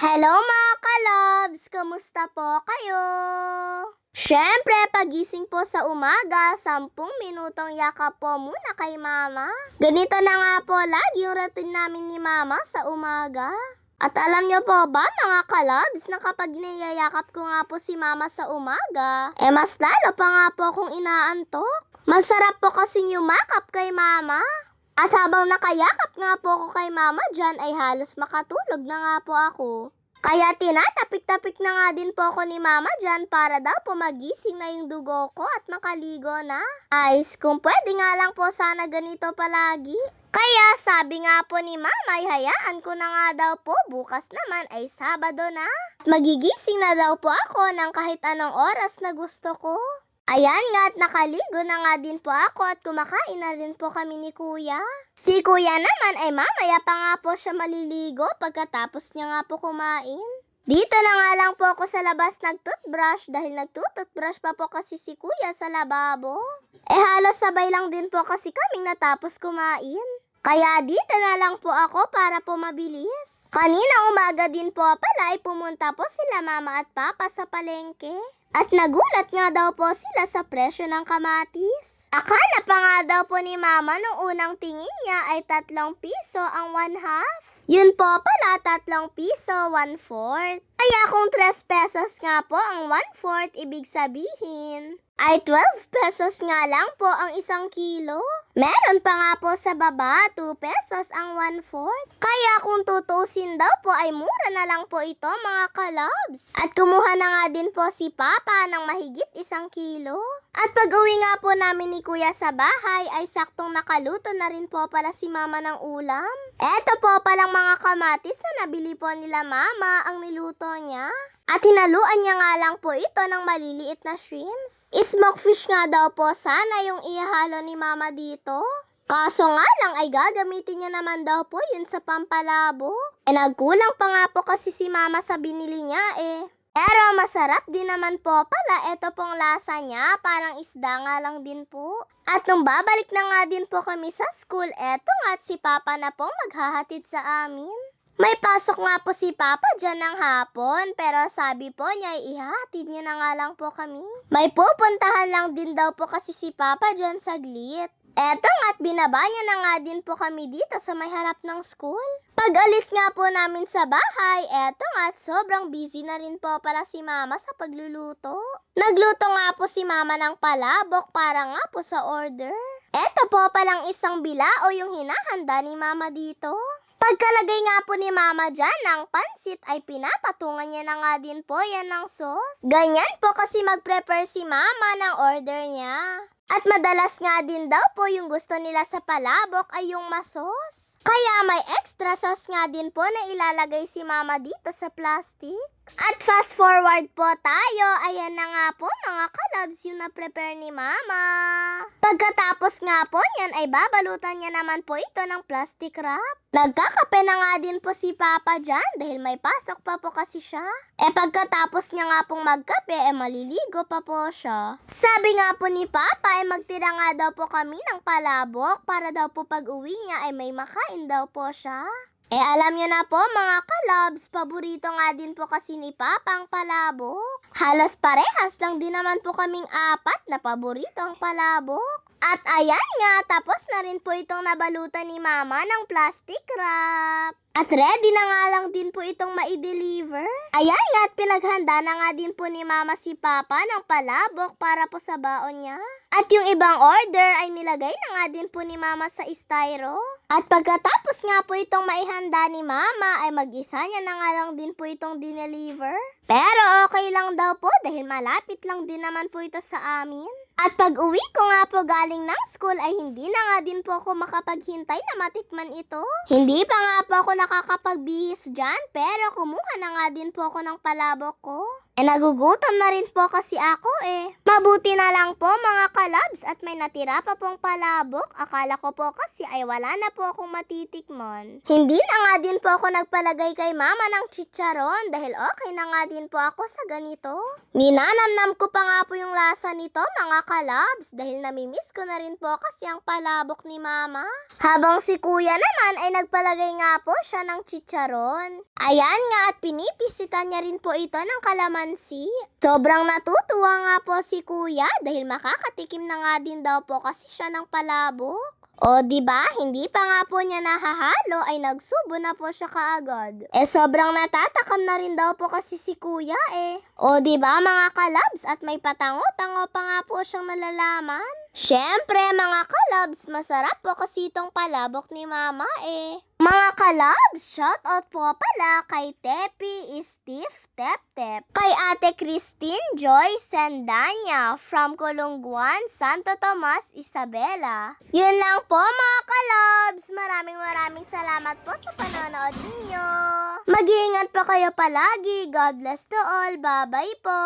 Hello mga kalabs! Kamusta po kayo? Siyempre, pagising po sa umaga, 10 minutong yakap po muna kay mama. Ganito na nga po lagi yung routine namin ni mama sa umaga. At alam niyo po ba mga kalabs na kapag niyayakap ko nga po si mama sa umaga, eh mas lalo pa nga po akong inaantok. Masarap po kasing yumakap kay mama. At habang nakayakap nga po ako kay mama dyan ay halos makatulog na nga po ako. Kaya tinatapik-tapik na nga din po ako ni mama dyan para daw po magising na yung dugo ko at makaligo na. Ayos, kung pwede nga lang po sana ganito palagi. Kaya sabi nga po ni mama ay hayaan ko na nga daw po bukas naman ay Sabado na. Magigising na daw po ako ng kahit anong oras na gusto ko. Ayan nga at nakaligo na nga din po ako at kumakain na rin po kami ni kuya. Si kuya naman ay mamaya pa nga po siya maliligo pagkatapos niya nga po kumain. Dito na nga lang po ako sa labas nagtoothbrush dahil nagtutoothbrush pa po kasi si kuya sa lababo. Eh halos sabay lang din po kasi kaming natapos kumain. Kaya dito na lang po ako para po mabilis. Kanina umaga din po pala ay pumunta po sila mama at papa sa palengke. At nagulat nga daw po sila sa presyo ng kamatis. Akala pa nga daw po ni mama nung unang tingin niya ay tatlong piso ang one half. Yun po pala tatlong piso, one fourth. Kaya kung 3 pesos nga po ang one fourth, ibig sabihin ay 12 pesos nga lang po ang isang kilo. Meron pa nga po sa baba, 2 pesos ang 1 fourth. Kaya kung tutusin daw po ay mura na lang po ito mga kalabs. At kumuha na nga din po si Papa ng mahigit isang kilo. At pag uwi nga po namin ni Kuya sa bahay ay saktong nakaluto na rin po pala si Mama ng ulam. Eto po palang mga kamatis na nabili po nila Mama ang niluto niya. At hinaluan niya nga lang po ito ng maliliit na shrimps. Smoke fish nga daw po sana yung ihalo ni mama dito. Kaso nga lang ay gagamitin niya naman daw po yun sa pampalabo. Eh nagkulang pa nga po kasi si mama sa binili niya eh. Pero masarap din naman po pala ito pong lasa niya, parang isda nga lang din po. At nung babalik na nga din po kami sa school, eto nga at si Papa na po maghahatid sa amin. May pasok nga po si Papa dyan ng hapon, pero sabi po niya ay ihahatid niya na nga lang po kami. May pupuntahan lang din daw po kasi si Papa dyan saglit. Eto nga't binaba niya na nga din po kami dito sa may harap ng school. Pag alis nga po namin sa bahay, eto nga't sobrang busy na rin po pala si Mama sa pagluluto. Nagluto nga po si Mama ng palabok para nga po sa order. Eto po palang isang bilao yung hinahanda ni Mama dito. Pagkalagay nga po ni Mama dyan ng pansit ay pinapatungan niya na nga din po yan ng sauce. Ganyan po kasi mag-prepare si Mama ng order niya. At madalas nga din daw po yung gusto nila sa palabok ay yung masos. Kaya may extra sauce nga din po na ilalagay si Mama dito sa plastic. At fast forward po tayo, ayan na nga po mga kalabs yung na-prepare ni Mama. Pagkatapos nga po niyan ay babalutan niya naman po ito ng plastic wrap. Nagkakape na nga din po si Papa dyan dahil may pasok pa po kasi siya. Eh pagkatapos niya nga pong magkape, eh maliligo pa po siya. Sabi nga po ni Papa ay magtira nga daw po kami ng palabok para daw po pag uwi niya ay may makain daw po siya. Eh alam niyo na po mga kalabs, paborito nga din po kasi ni Papa ang palabok. Halos parehas lang din naman po kaming apat na paborito ang palabok. At ayan nga, tapos na rin po itong nabalutan ni Mama ng plastic wrap. At ready na nga lang din po itong ma-deliver. Ayan nga, at pinaghanda na nga din po ni Mama si Papa ng palabok para po sa baon niya. At yung ibang order ay nilagay na nga din po ni Mama sa styro. At pagkatapos nga po itong maihanda ni Mama ay mag-isa niya na nga lang din po itong dineliver. Pero okay lang daw po dahil malapit lang din naman po ito sa amin. At pag uwi ko nga po galing ng school ay hindi na nga din po ako makapaghintay na matikman ito. Hindi pa nga po ako nakakapagbihis dyan pero kumuha na nga din po ako ng palabok ko. Eh nagugutom na rin po kasi ako eh. Mabuti na lang po mga kalabs at may natira pa pong palabok. Akala ko po kasi ay wala na po akong matitikman. Hindi na nga din po ako nagpalagay kay mama ng chicharon dahil okay na nga din po ako sa ganito. Ninanamnam ko pa nga po yung lasa nito mga kalabs dahil namimiss ko na rin po kasi ang palabok ni mama. Habang si kuya naman ay nagpalagay nga po siya ng chicharon. Ayan nga at pinipisitan niya rin po ito ng kalamansi. Sobrang natutuwa nga po si kuya dahil makakatikim na nga din daw po kasi siya ng palabok. O di ba hindi pa nga po niya nahahalo ay nagsubo na po siya kaagad. Eh sobrang natatakam na rin daw po kasi si kuya eh. O di ba mga kalabs at may patango-tango pa nga po siyang nalalaman. Syempre mga kalabs, masarap po kasi itong palabok ni mama eh. Mga kalabs, shout out po pala kay Tepi Steve Tep Tep, kay Ate Christine Joy Sandanya from Kulungguan, Santo Tomas, Isabela. Yun lang po mga kalabs. Maraming maraming salamat po sa panonood ninyo. Mag-iingat po kayo palagi. God bless to all. Bye-bye po.